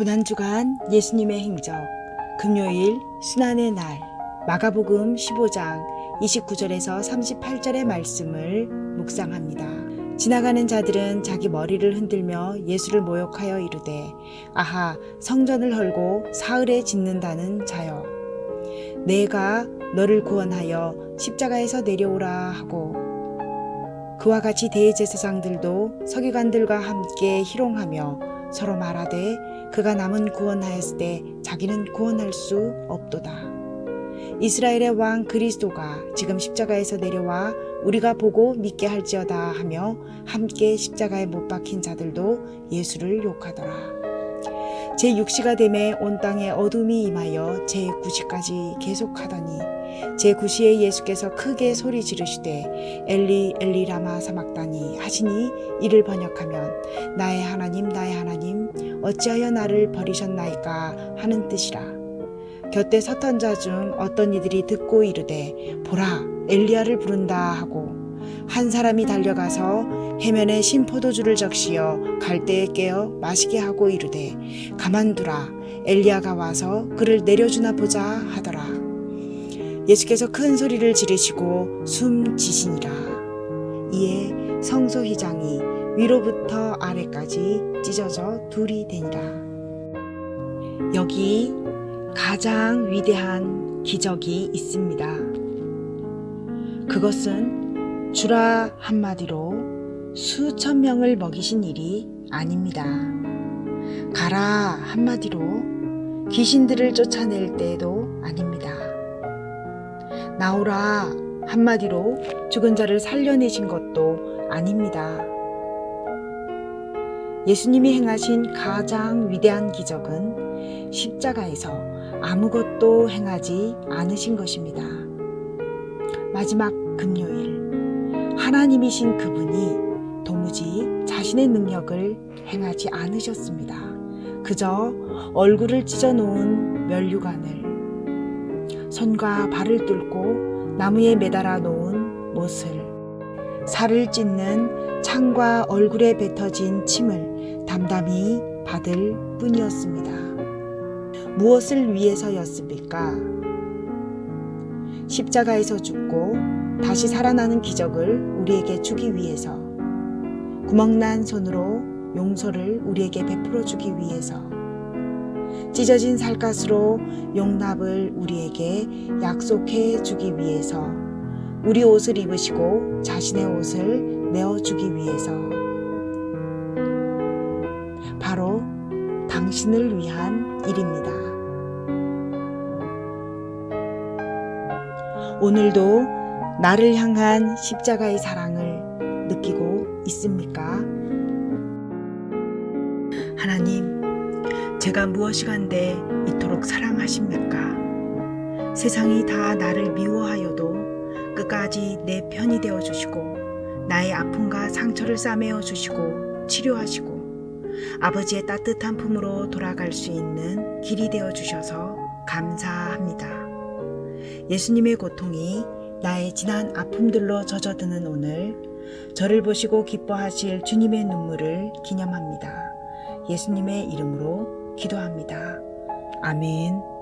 고난주간 예수님의 행적. 금요일 순환의 날. 마가복음 15장 29절에서 38절의 말씀을 묵상합니다. 지나가는 자들은 자기 머리를 흔들며 예수를 모욕하여 이르되 아하 성전을 헐고 사흘에 짓는다는 자여. 내가 너를 구원하여 십자가에서 내려오라 하고 그와 같이 대제사장들도 서기관들과 함께 희롱하며 서로 말하되 그가 남은 구원하였을 때 자기는 구원할 수 없도다. 이스라엘의 왕 그리스도가 지금 십자가에서 내려와 우리가 보고 믿게 할지어다 하며 함께 십자가에 못 박힌 자들도 예수를 욕하더라. 제6시가 되매 온 땅에 어둠이 임하여 제9시까지 계속하더니 제9시에 예수께서 크게 소리 지르시되 엘리 엘리 라마 사막다니 하시니 이를 번역하면 나의 하나님 나의 하나님 어찌하여 나를 버리셨나이까 하는 뜻이라. 곁에 섰던 자 중 어떤 이들이 듣고 이르되 보라 엘리야를 부른다 하고 한 사람이 달려가서 해면에 신 포도주를 적시어 갈대에 깨어 마시게 하고 이르되 가만두라 엘리야가 와서 그를 내려주나 보자 하더라. 예수께서 큰 소리를 지르시고 숨 지시니라. 이에 성소휘장이 위로부터 아래까지 찢어져 둘이 되니라. 여기 가장 위대한 기적이 있습니다. 그것은 주라 한마디로 수천 명을 먹이신 일이 아닙니다. 가라 한마디로 귀신들을 쫓아낼 때도 아닙니다. 나오라 한마디로 죽은 자를 살려내신 것도 아닙니다. 예수님이 행하신 가장 위대한 기적은 십자가에서 아무것도 행하지 않으신 것입니다. 마지막 금요일, 하나님이신 그분이 도무지 자신의 능력을 행하지 않으셨습니다. 그저 얼굴을 찢어 놓은 면류관을, 손과 발을 뚫고 나무에 매달아 놓은 못을, 살을 찢는 창과 얼굴에 뱉어진 침을 담담히 받을 뿐이었습니다. 무엇을 위해서였습니까? 십자가에서 죽고 다시 살아나는 기적을 우리에게 주기 위해서 구멍난 손으로 용서를 우리에게 베풀어 주기 위해서 찢어진 살갗으로 용납을 우리에게 약속해 주기 위해서 우리 옷을 입으시고 자신의 옷을 내어 주기 위해서 바로 당신을 위한 일입니다. 오늘도 나를 향한 십자가의 사랑을 느끼고 있습니까? 하나님, 제가 무엇이 간데 이토록 사랑하십니까? 세상이 다 나를 미워하여도 끝까지 내 편이 되어 주시고 나의 아픔과 상처를 싸매어 주시고 치료하시고 아버지의 따뜻한 품으로 돌아갈 수 있는 길이 되어 주셔서 감사합니다. 예수님의 고통이 나의 지난 아픔들로 젖어드는 오늘 저를 보시고 기뻐하실 주님의 눈물을 기념합니다. 예수님의 이름으로 기도합니다. 아멘.